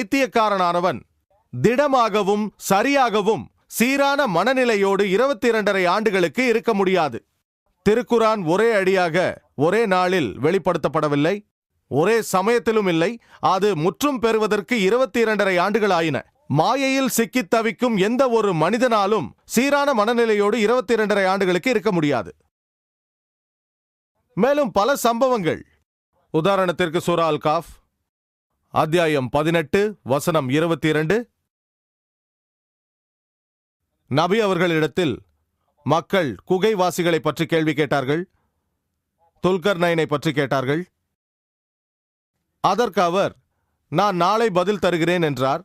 பைத்தியக்காரனானவன் திடமாகவும் சரியாகவும் சீரான மனநிலையோடு இருபத்தி இரண்டரை ஆண்டுகளுக்கு இருக்க முடியாது. திருக்குரான் ஒரே அடியாக ஒரே நாளில் வெளிப்படுத்தப்படவில்லை. ஒரே சமயத்திலும் இல்லை. அது முற்றும் பெறுவதற்கு இருபத்தி இரண்டரை ஆண்டுகள் ஆயின மாயையில் சிக்கித் தவிக்கும் எந்த ஒரு மனிதனாலும் சீரான மனநிலையோடு இருபத்தி இரண்டரை ஆண்டுகளுக்கு இருக்க முடியாது. மேலும் பல சம்பவங்கள். உதாரணத்திற்கு சூரா அல் காஃப் அத்தியாயம் பதினெட்டு வசனம் இருபத்தி இரண்டு நபி அவர்களிடத்தில் மக்கள் குகைவாசிகளை பற்றி கேள்வி கேட்டார்கள். துல்கர் நயனை பற்றி கேட்டார்கள். அதற்கு அவர் நான் நாளை பதில் தருகிறேன் என்றார்.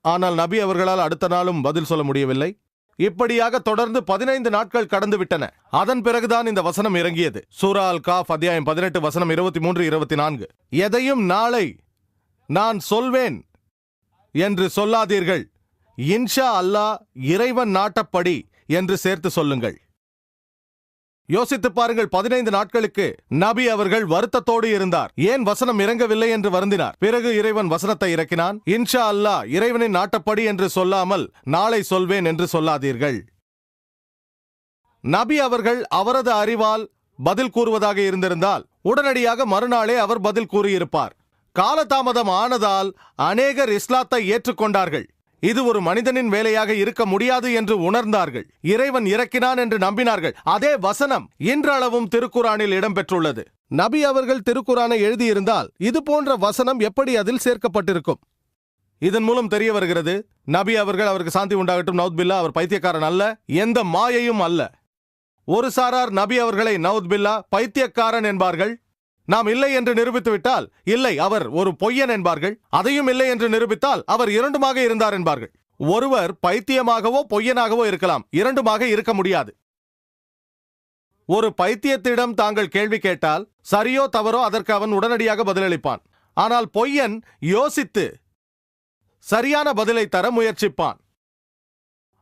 ஆனால் நபி அவர்களால் அடுத்த நாளும் பதில் சொல்ல முடியவில்லை. இப்படியாக தொடர்ந்து பதினைந்து நாட்கள் கடந்து விட்டன அதன் பிறகுதான் இந்த வசனம் இறங்கியது. சூரா அல் காஃப் அத்தியாயம் பதினெட்டு வசனம் இருபத்தி மூன்று இருபத்தி நான்கு எதையும் நாளை நான் சொல்வேன் என்று சொல்லாதீர்கள். இன்ஷா அல்லாஹ் இறைவன் நாட்டப்படி என்று சேர்த்து சொல்லுங்கள். யோசித்து பாருங்கள் பதினைந்து நாட்களுக்கு நபி அவர்கள் வருத்தத்தோடு இருந்தார். ஏன் வசனம் இறங்கவில்லை என்று வருந்தினார்? பிறகு இறைவன் வசனத்தை இறக்கினான். இன்ஷா அல்லா இறைவனின் நாட்டப்படி என்று சொல்லாமல் நாளை சொல்வேன் என்று சொல்லாதீர்கள். நபி அவர்கள் அவரது அறிவால் பதில் கூறுவதாக இருந்திருந்தால் உடனடியாக மறுநாளே அவர் பதில் கூறியிருப்பார். காலதாமதம் ஆனதால் அநேகர் இஸ்லாத்தை ஏற்றுக்கொண்டார்கள். இது ஒரு மனிதனின் வேலையாக இருக்க முடியாது என்று உணர்ந்தார்கள். இறைவன் இறக்கினான் என்று நம்பினார்கள். அதே வசனம் இன்றளவும் திருக்குறானில் இடம்பெற்றுள்ளது. நபி அவர்கள் திருக்குறானை எழுதியிருந்தால் இது போன்ற வசனம் எப்படி அதில் சேர்க்கப்பட்டிருக்கும்? இதன் மூலம் தெரிய வருகிறது நபி அவர்கள் அவருக்கு சாந்தி உண்டாகட்டும் நவுத்பில்லா அவர் பைத்தியக்காரன் அல்ல எந்த மாயையும் அல்ல. ஒரு சாரார் நபி அவர்களை நவுத்பில்லா பைத்தியக்காரன் என்பார்கள். நாம் இல்லை என்று நிரூபித்துவிட்டால் இல்லை அவர் ஒரு பொய்யன் என்பார்கள். அதையும் இல்லை என்று நிரூபித்தால் அவர் இரண்டுமாக இருந்தார் என்பார்கள். ஒருவர் பைத்தியமாகவோ பொய்யனாகவோ இருக்கலாம். இரண்டுமாக இருக்க முடியாது. ஒரு பைத்தியத்திடம் தாங்கள் கேள்வி கேட்டால் சரியோ தவறோ அதற்கு அவன் உடனடியாக பதிலளிப்பான். ஆனால் பொய்யன் யோசித்து சரியான பதிலை தர முயற்சிப்பான்.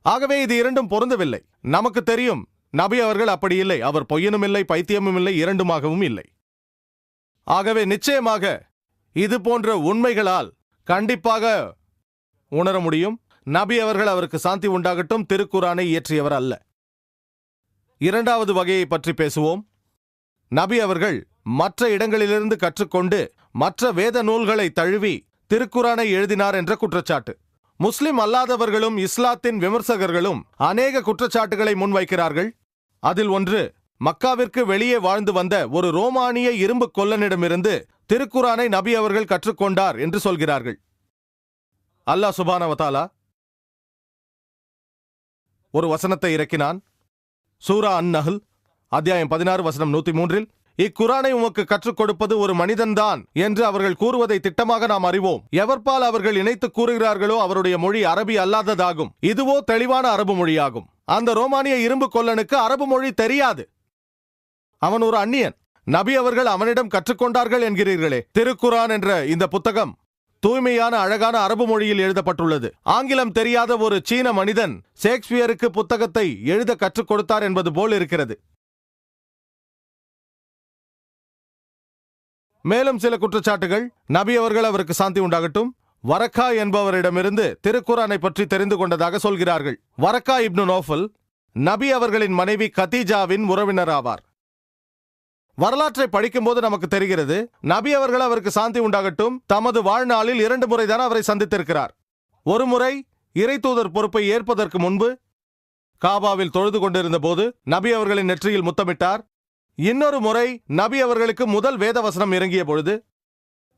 ஆகவே இது இரண்டும் பொருந்தவில்லை. நமக்கு தெரியும் நபி அவர்கள் அப்படி இல்லை. அவர் பொய்யனும் இல்லை பைத்தியமும் இல்லை இரண்டுமாகவும் இல்லை. ஆகவே நிச்சயமாக இது போன்ற உண்மைகளால் கண்டிப்பாக உணர முடியும். நபி அவர்கள் அவருக்கு சாந்தி உண்டாகட்டும் திருக்குறானை இயற்றியவர் அல்ல. இரண்டாவது வகையை பற்றி பேசுவோம். நபி அவர்கள் மற்ற இடங்களிலிருந்து கற்றுக்கொண்டு மற்ற வேத நூல்களை தழுவி திருக்குறானை எழுதினார் என்ற குற்றச்சாட்டு. முஸ்லிம் அல்லாதவர்களும் இஸ்லாத்தின் விமர்சகர்களும் அநேக குற்றச்சாட்டுகளை முன்வைக்கிறார்கள். அதில் ஒன்று மக்காவிற்கு வெளியே வாழ்ந்து வந்த ஒரு ரோமானிய இரும்பு கொல்லனிடமிருந்து திருக்குரானை நபி அவர்கள் கற்றுக்கொண்டார் என்று சொல்கிறார்கள். அல்லாஹ் சுபானவதாலா ஒரு வசனத்தை இறக்கினான். சூரா அன் நஹல் அத்தியாயம் பதினாறு வசனம் நூத்தி மூன்றில் இக்குரானை உமக்கு கற்றுக் கொடுப்பது ஒரு மனிதன்தான் என்று அவர்கள் கூறுவதை திட்டமாக நாம் அறிவோம். எவர்பால் அவர்கள் இணைத்து கூறுகிறார்களோ அவருடைய மொழி அரபி அல்லாததாகும். இதுவோ தெளிவான அரபு மொழியாகும். அந்த ரோமானிய இரும்பு கொல்லனுக்கு அரபு மொழி தெரியாது. அவன் ஒரு அந்நியன். நபி அவர்கள் அவனிடம் கற்றுக்கொண்டார்கள் என்கிறீர்களே. திருக்குரான் என்ற இந்த புத்தகம் தூய்மையான அழகான அரபு மொழியில் எழுதப்பட்டுள்ளது. ஆங்கிலம் தெரியாத ஒரு சீன மனிதன் ஷேக்ஸ்பியருக்கு புத்தகத்தை எழுத கற்றுக் கொடுத்தார் என்பது போல் இருக்கிறது. மேலும் சில குற்றச்சாட்டுகள். நபி அவர்கள் அவருக்கு சாந்தி உண்டாகட்டும். வரக்கா என்பவரிடமிருந்து திருக்குரானை பற்றி தெரிந்து கொண்டதாக சொல்கிறார்கள். வரக்கா இப்னு நோஃபல் நபி அவர்களின் மனைவி கதீஜாவின் உறவினர் ஆவார். வரலாற்றை படிக்கும்போது நமக்கு தெரிகிறது நபி அவர்கள் அவருக்கு சாந்தி உண்டாகட்டும் தமது வாழ்நாளில் இரண்டு முறைதான் அவரை சந்தித்திருக்கிறார். ஒரு முறை இறை தூதர் பொறுப்பை ஏற்பதற்கு முன்பு காபாவில் தொழுது கொண்டிருந்த போது நபி அவர்களின் நெற்றியில் முத்தமிட்டார். இன்னொரு முறை நபி அவர்களுக்கு முதல் வேதவசனம் இறங்கிய பொழுது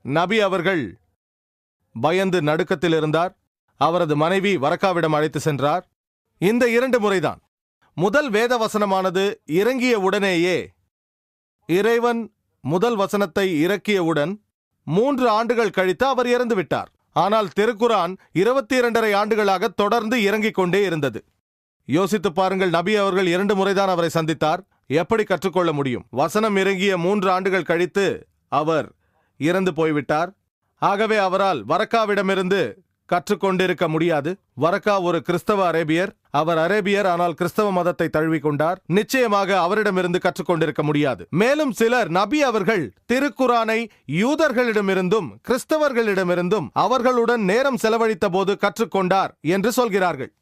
நபி அவர்கள் பயந்து நடுக்கத்தில் இருந்தார். அவரது மனைவி வரக்காவிடம் அழைத்து சென்றார். இந்த இரண்டு முறைதான். முதல் வேதவசனமானது இறங்கிய உடனேயே இறைவன் முதல் வசனத்தை இறக்கியவுடன் மூன்று ஆண்டுகள் கழித்து அவர் இறந்துவிட்டார் ஆனால் திருக்குரான் இருபத்தி இரண்டரை ஆண்டுகளாக தொடர்ந்து இறங்கிக் கொண்டே இருந்தது. யோசித்து பாருங்கள் நபி அவர்கள் இரண்டு முறைதான் அவரை சந்தித்தார். எப்படி கற்றுக்கொள்ள முடியும்? வசனம் இறங்கிய மூன்று ஆண்டுகள் கழித்து அவர் இறந்து போய்விட்டார். ஆகவே அவரால் வரக்காவிடமிருந்து கற்றுக்கொண்டிருக்க முடியாது. வரக்கா ஒரு கிறிஸ்தவ அரேபியர். அவர் அரேபியர் ஆனால் கிறிஸ்தவ மதத்தை தழுவிக்கொண்டார். நிச்சயமாக அவரிடமிருந்து கற்றுக்கொண்டிருக்க முடியாது. மேலும் சிலர் நபி அவர்கள் திருக்குரானை யூதர்களிடமிருந்தும் கிறிஸ்தவர்களிடமிருந்தும் அவர்களுடன் நேரம் செலவழித்த போது கற்றுக்கொண்டார் என்று சொல்கிறார்கள்.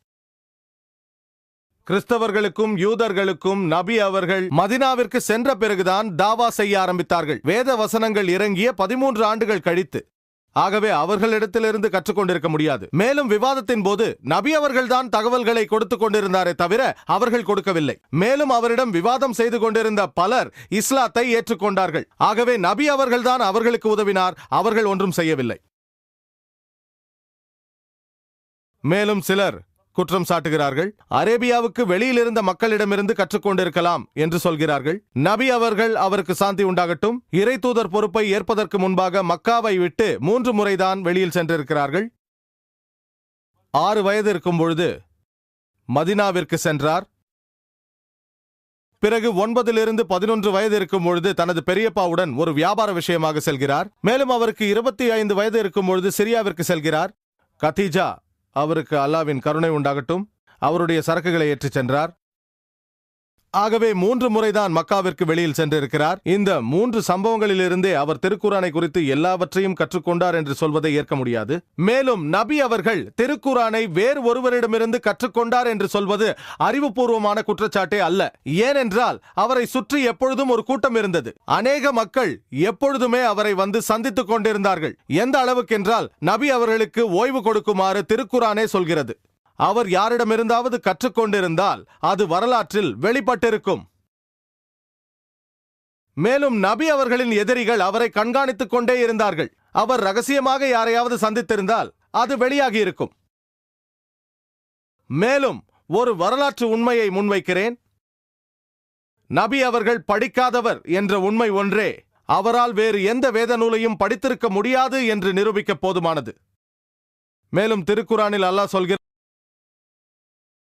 கிறிஸ்தவர்களுக்கும் யூதர்களுக்கும் நபி அவர்கள் மதினாவிற்கு சென்ற பிறகுதான் தாவா செய்ய ஆரம்பித்தார்கள். வேத வசனங்கள் இறங்கிய பதிமூன்று ஆண்டுகள் கழித்து. ஆகவே அவர்களிடத்திலிருந்து கற்றுக்கொண்டிருக்க முடியாது. மேலும் விவாதத்தின் போது நபி அவர்கள்தான் தகவல்களை கொடுத்துக் கொண்டிருந்தாரே தவிர அவர்கள் கொடுக்கவில்லை. மேலும் அவரிடம் விவாதம் செய்து கொண்டிருந்த பலர் இஸ்லாத்தை ஏற்றுக்கொண்டார்கள். ஆகவே நபி அவர்கள்தான் அவர்களுக்கு உதவினார். அவர்கள் ஒன்றும் செய்யவில்லை. மேலும் சிலர் குற்றம் சாட்டுகிறார்கள். அரேபியாவுக்கு வெளியில் இருந்த மக்களிடமிருந்து கற்றுக்கொண்டிருக்கலாம் என்று சொல்கிறார்கள். நபி அவர்கள் அவருக்கு சாந்தி உண்டாகட்டும். இறை தூதர் பொறுப்பை ஏற்பதற்கு முன்பாக மக்காவை விட்டு மூன்று முறைதான் வெளியில் சென்றிருக்கிறார்கள். ஆறு வயது இருக்கும் பொழுது மதினாவிற்கு சென்றார். பிறகு ஒன்பதிலிருந்து பதினொன்று வயது இருக்கும் பொழுது தனது பெரியப்பாவுடன் ஒரு வியாபார விஷயமாக செல்கிறார். மேலும் அவருக்கு இருபத்தி ஐந்து வயது இருக்கும் பொழுது சிரியாவிற்கு செல்கிறார். கதீஜா அவருக்கு அல்லாவின் கருணை உண்டாகட்டும். அவருடைய சரக்குகளை ஏற்றிச் சென்றார். ஆகவே மூன்று முறைதான் மக்காவிற்கு வெளியில் சென்றிருக்கிறார். இந்த மூன்று சம்பவங்களிலிருந்தே அவர் திருக்குறானை குறித்து எல்லாவற்றையும் கற்றுக்கொண்டார் என்று சொல்வதை ஏற்க முடியாது. மேலும் நபி அவர்கள் திருக்குரானை வேறு ஒருவரிடமிருந்து கற்றுக்கொண்டார் என்று சொல்வது அறிவுபூர்வமான குற்றச்சாட்டே அல்ல. ஏனென்றால் அவரை சுற்றி எப்பொழுதும் ஒரு கூட்டம் இருந்தது. அநேக மக்கள் எப்பொழுதுமே அவரை வந்து சந்தித்துக் கொண்டிருந்தார்கள். எந்த அளவுக்கென்றால் நபி அவர்களுக்கு ஓய்வு கொடுக்குமாறு திருக்குறானே சொல்கிறது. அவர் யாரிடமிருந்தாவது கற்றுக்கொண்டிருந்தால் அது வரலாற்றில் வெளிப்பட்டிருக்கும். மேலும் நபி அவர்களின் எதிரிகள் அவரை கண்காணித்துக் கொண்டே இருந்தார்கள். அவர் ரகசியமாக யாரையாவது சந்தித்திருந்தால் அது வெளியாகியிருக்கும். மேலும் ஒரு வரலாற்று உண்மையை முன்வைக்கிறேன். நபி அவர்கள் படிக்காதவர் என்ற உண்மை ஒன்றே. அவரால் வேறு எந்த வேத நூலையும் படித்திருக்க முடியாது என்று நிரூபிக்க போதுமானது. மேலும் திருக்குறானில் அல்லாஹ் சொல்கிறார்